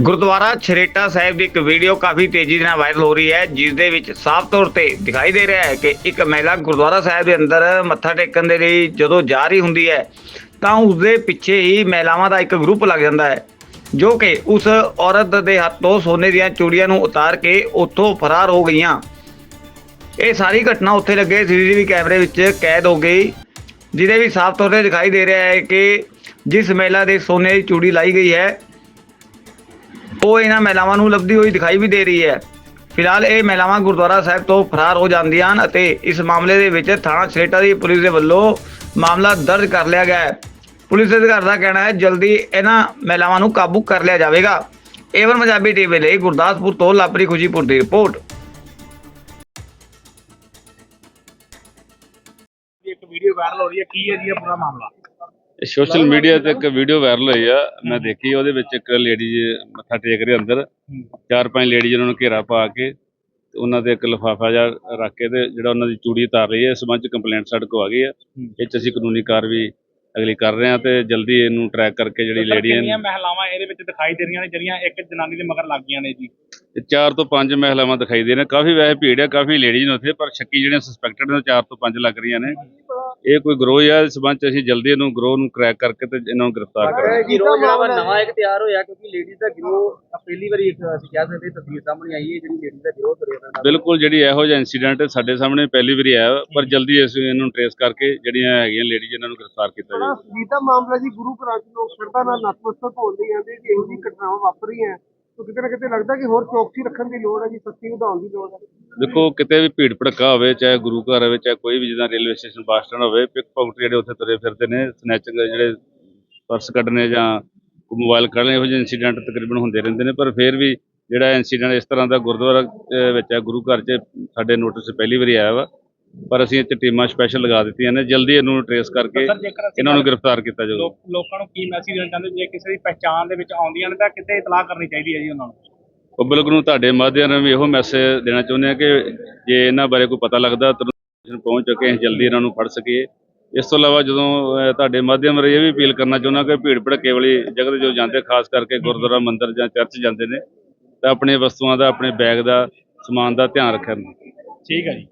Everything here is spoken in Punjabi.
ਗੁਰਦੁਆਰਾ ਛਰੇਟਾ ਸਾਹਿਬ ਦੀ ਇੱਕ ਵੀਡੀਓ ਕਾਫੀ ਤੇਜ਼ੀ ਨਾਲ ਵਾਇਰਲ ਹੋ ਰਹੀ ਹੈ ਜਿਸ ਦੇ ਵਿੱਚ ਸਾਫ਼ ਤੌਰ ਤੇ ਦਿਖਾਈ ਦੇ ਰਿਹਾ ਹੈ ਕਿ ਇੱਕ ਮਹਿਲਾ ਗੁਰਦੁਆਰਾ ਸਾਹਿਬ ਦੇ ਅੰਦਰ ਮੱਥਾ ਟੇਕਣ ਦੇ ਲਈ ਜਦੋਂ ਜਾ ਰਹੀ ਹੁੰਦੀ ਹੈ, ਤਾਂ ਉਸ ਦੇ ਪਿੱਛੇ ਹੀ ਮਹਿਲਾਵਾਂ ਦਾ ਇੱਕ ਗਰੁੱਪ ਲੱਗ ਜਾਂਦਾ ਹੈ, ਜੋ ਕਿ ਉਸ ਔਰਤ ਦੇ ਹੱਥੋਂ ਸੋਨੇ ਦੀਆਂ ਚੂੜੀਆਂ ਨੂੰ ਉਤਾਰ ਕੇ ਉੱਥੋਂ ਫਰਾਰ ਹੋ ਗਈਆਂ। ਇਹ ਸਾਰੀ ਘਟਨਾ ਉੱਥੇ ਲੱਗੇ ਸੀਸੀਟੀਵੀ ਕੈਮਰੇ ਵਿੱਚ ਕੈਦ ਹੋ ਗਈ, ਜਿਹਦੇ ਵੀ ਸਾਫ਼ ਤੌਰ ਤੇ ਦਿਖਾਈ ਦੇ ਰਿਹਾ ਹੈ ਕਿ ਜਿਸ ਮਹਿਲਾ ਦੇ ਸੋਨੇ ਦੀ ਚੂੜੀ ਲਾਈ ਗਈ ਹੈ ਉਹ ਇਹਨਾਂ ਮਹਿਲਾਵਾਂ ਨੂੰ ਲੱਭਦੀ ਹੋਈ ਦਿਖਾਈ ਵੀ ਦੇ ਰਹੀ ਹੈ। ਫਿਲਹਾਲ ਇਹ ਮਹਿਲਾਵਾਂ ਗੁਰਦੁਆਰਾ ਸਾਹਿਬ ਤੋਂ ਫਰਾਰ ਹੋ ਜਾਂਦੀਆਂ ਹਨ ਅਤੇ ਇਸ ਮਾਮਲੇ ਦੇ ਵਿੱਚ ਥਾਣਾ ਛੇਟਾ ਦੀ ਪੁਲਿਸ ਦੇ ਵੱਲੋਂ ਮਾਮਲਾ ਦਰਜ ਕਰ ਲਿਆ ਗਿਆ ਹੈ। ਪੁਲਿਸ ਅਧਿਕਾਰੀ ਦਾ ਕਹਿਣਾ ਹੈ, ਜਲਦੀ ਇਹਨਾਂ ਮਹਿਲਾਵਾਂ ਨੂੰ ਕਾਬੂ ਕਰ ਲਿਆ ਜਾਵੇਗਾ। ਏਵਨ ਪੰਜਾਬੀ ਟੀਵੀ ਲਈ ਗੁਰਦਾਸਪੁਰ ਤੋਂ ਲਾਪਰੀ ਖੁਸ਼ੀਪੁਰ ਦੀ ਰਿਪੋਰਟ। ਇੱਕ ਵੀਡੀਓ ਵਾਇਰਲ ਹੋ ਰਹੀ ਹੈ। ਕੀ ਹੈ ਜੀ ਇਹ ਪੂਰਾ ਮਾਮਲਾ? ਸੋਸ਼ਲ ਮੀਡੀਆ ਤੇ ਇੱਕ ਵੀਡੀਓ ਵਾਇਰਲ ਹੋਈ ਆ ਮੈਂ ਦੇਖੀ ਉਹਦੇ ਵਿੱਚ ਇੱਕ ਲੇਡੀ ਮੱਥਾ ਟੇਕ ਰਹੀ ਅੰਦਰ। ਚਾਰ ਪੰਜ ਲੇਡੀ ਉਹਨਾਂ ਨੂੰ ਘੇਰਾ ਪਾ ਕੇ ਤੇ ਉਹਨਾਂ ਦੇ ਇੱਕ ਲਿਫਾਫਾ ਜਿਹਾ ਰੱਖ ਕੇ ਤੇ ਜਿਹੜਾ ਉਹਨਾਂ ਦੀ ਚੂੜੀ ਉਤਾਰ ਰਹੀ ਹੈ ਇਸ ਸੰਬੰਧ ਚ ਕੰਪਲੇਂਟ ਸਾਡੇ ਕੋਲ ਆ ਗਈ ਆ ਇਹ ਚ ਅਸੀਂ ਕਾਨੂੰਨੀ ਕਾਰਵਾਈ ਅਗਲੀ ਕਰ ਰਹੇ ਹਾਂ ਤੇ ਜਲਦੀ ਇਹਨੂੰ ਟਰੈਕ ਕਰਕੇ ਜਿਹੜੀ ਲੇਡੀ ਕਿੰਨੀਆਂ ਮਹਿਲਾਵਾਂ ਇਹਦੇ ਵਿੱਚ ਦਿਖਾਈ ਦੇ ਰਹੀਆਂ ਨੇ ਜਿਹੜੀਆਂ ਇੱਕ ਜਨਾਨੀ ਦੇ ਮਗਰ ਲੱਗ ਗਈਆਂ ਨੇ ਜੀ? ਤੇ ਚਾਰ ਤੋਂ ਪੰਜ ਮਹਿਲਾਵਾਂ ਦਿਖਾਈ ਦੇ ਨੇ। ਕਾਫੀ ਵੈਸੇ ਭੀੜ ਆ ਕਾਫੀ ਲੇਡੀਜ਼ ਨੇ ਉੱਥੇ ਪਰ ਸ਼ੱਕੀ ਜਿਹੜੇ ਸਸਪੈਕਟਡ ਨੇ ਚਾਰ ਤੋਂ ਪੰਜ ਲੱਗ ਰਹੀਆਂ ਨੇ। ਇਹ ਕੋਈ ਗਰੋਹ ਆ ਇਸ ਸੰਬੰਧ ਚ ਅਸੀਂ ਜਲਦੀ ਇਹਨੂੰ ਗਰੋਹ ਨੂੰ ਕ੍ਰੈਕ ਕਰਕੇ ਤੇ ਇਹਨਾਂ ਨੂੰ ਗ੍ਰਿਫਤਾਰ ਕਰਾਂਗੇ। ਗਿਰੋਹ ਜਿਹੜਾ ਵਾ ਨਵਾਂ ਇੱਕ ਤਿਆਰ ਹੋਇਆ ਕਿਉਂਕਿ ਲੇਡੀਜ਼ ਦਾ ਗਿਰੋਹ ਪਹਿਲੀ ਵਾਰੀ ਇੱਕ ਅਸੀਂ ਕਹਿ ਸਕਦੇ ਤਸਵੀਰ ਸਾਹਮਣੇ ਆਈ ਹੈ ਜਿਹੜੀ ਲੇਡੀਜ਼ ਦਾ ਗਿਰੋਹ ਤੁਰਿਆ ਫਿਰਦਾ ਬਿਲਕੁਲ ਜਿਹੜੀ ਇਹੋ ਜਿਹਾ ਇਨਸੀਡੈਂਟ ਸਾਡੇ ਸਾਹਮਣੇ ਪਹਿਲੀ ਵਾਰੀ ਆਇਆ ਪਰ ਜਲਦੀ ਅਸੀਂ ਇਹਨੂੰ ਟ੍ਰੇਸ ਕਰਕੇ ਜਿਹੜੀਆਂ ਹੈਗੀਆਂ ਲੇਡੀਜ਼ ਇਹਨਾਂ ਨੂੰ ਗ੍ਰਿਫਤਾਰ ਕੀਤਾ ਜਾਵੇ ਦਾ ਮਾਮਲਾ ਜੀ ਗੁਰੂ ਘਰਾਂ ਚ ਲੋਕ ਸ਼ਰਧਾ ਨਾਲ ਨਤਮਸਤਕ ਹੋਣਦੇ ਜਾਂਦੇ ਕਿ ਇਹੋ ਜਿਹੀ ਘਟਨਾਵਾਂ ਵਾਪਰ ਰਹੀਆਂ ਤਾਂ ਕਿਤੇ ਨਾ ਕਿਤੇ ਲੱਗਦਾ ਕਿ ਹੋਰ ਚੌਕਸੀ ਰੱਖਣ ਦੀ ਲੋੜ ਹੈ ਜੀ ਸਖਤੀ ਵਧਾਉਣ ਦੀ ਲੋੜ ਹੈ। ਦੇਖੋ, ਕਿਤੇ ਵੀ ਭੀੜ ਭੜਕਾ ਹੋਵੇ, ਚਾਹੇ ਗੁਰੂ ਘਰ ਹੋਵੇ, ਚਾਹੇ ਕੋਈ ਵੀ ਜਿੱਦਾਂ ਰੇਲਵੇ ਸਟੇਸ਼ਨ, ਬੱਸ ਸਟੈਂਡ ਹੋਵੇ ਪਿਕ ਪਾਕਟ ਜਿਹੜੇ ਉੱਥੇ ਤੁਰੇ ਫਿਰਦੇ ਨੇ ਸਨੈਚਿੰਗ ਜਿਹੜੇ ਪਰਸ ਕੱਢਣੇ ਜਾਂ ਮੋਬਾਈਲ ਕੱਢਣੇ ਇਹੋ ਜਿਹੇ ਇਨਸੀਡੈਂਟ ਤਕਰੀਬਨ ਹੁੰਦੇ ਰਹਿੰਦੇ ਨੇ, ਪਰ ਫਿਰ ਵੀ ਜਿਹੜਾ ਇਨਸੀਡੈਂਟ ਇਸ ਤਰ੍ਹਾਂ ਦਾ ਗੁਰਦੁਆਰਾ ਵਿੱਚ ਹੈ, ਗੁਰੂ ਘਰ 'ਚ ਸਾਡੇ ਨੋਟਿਸ ਪਹਿਲੀ ਵਾਰੀ ਆਇਆ ਵਾ। ਪਰ ਅਸੀਂ ਇੱਥੇ ਟੀਮਾਂ ਸਪੈਸ਼ਲ ਲਗਾ ਦਿੱਤੀਆਂ ਨੇ ਜਲਦੀ ਇਹਨੂੰ ਟ੍ਰੇਸ ਕਰਕੇ ਇਹਨਾਂ ਨੂੰ ਗ੍ਰਿਫਤਾਰ ਕੀਤਾ ਜਾਊਗਾ। ਲੋਕ- ਨੂੰ ਕੀ ਮੈਸੇਜ ਦੇਣਾ ਚਾਹੁੰਦੇ ਜੇ ਕਿਸੇ ਦੀ ਪਹਿਚਾਣ ਦੇ ਵਿੱਚ ਆਉਂਦੀਆਂ ਨੇ ਤਾਂ ਕਿਤੇ ਇਤਲਾਹ ਕਰਨੀ ਚਾਹੀਦੀ ਹੈ ਜੀ ਉਹਨਾਂ ਨੂੰ? ਪਬਲਿਕ ਨੂੰ ਤੁਹਾਡੇ ਮਾਧਿਅਮ ਰਾਹੀਂ ਵੀ ਇਹੋ ਮੈਸੇਜ ਦੇਣਾ ਚਾਹੁੰਦੇ ਆ ਕਿ ਜੇ ਇਹਨਾਂ ਬਾਰੇ ਕੋਈ ਪਤਾ ਲੱਗਦਾ ਤਾਂ ਪਹੁੰਚ ਚੁੱਕੇ ਜਲਦੀ ਇਹਨਾਂ ਨੂੰ ਫੜ ਸਕੀਏ ਇਸ ਤੋਂ ਇਲਾਵਾ ਜਦੋਂ ਤੁਹਾਡੇ ਮਾਧਿਅਮ ਰਾਹੀਂ ਇਹ ਵੀ ਅਪੀਲ ਕਰਨਾ ਚਾਹੁੰਦਾ ਕਿ ਭੀੜ ਭੜਕੇ ਵਾਲੀ ਜਗ੍ਹਾ ਤੇ ਜੋ ਜਾਂਦੇ ਖਾਸ ਕਰਕੇ ਗੁਰਦੁਆਰਾ ਮੰਦਿਰ ਜਾਂ ਚਰਚ ਜਾਂਦੇ ਨੇ ਤਾਂ ਆਪਣੀਆਂ ਵਸਤੂਆਂ ਦਾ ਆਪਣੇ ਬੈਗ ਦਾ ਸਮਾਨ ਦਾ ਧਿਆਨ ਰੱਖਣ। ਠੀਕ ਹੈ ਜੀ।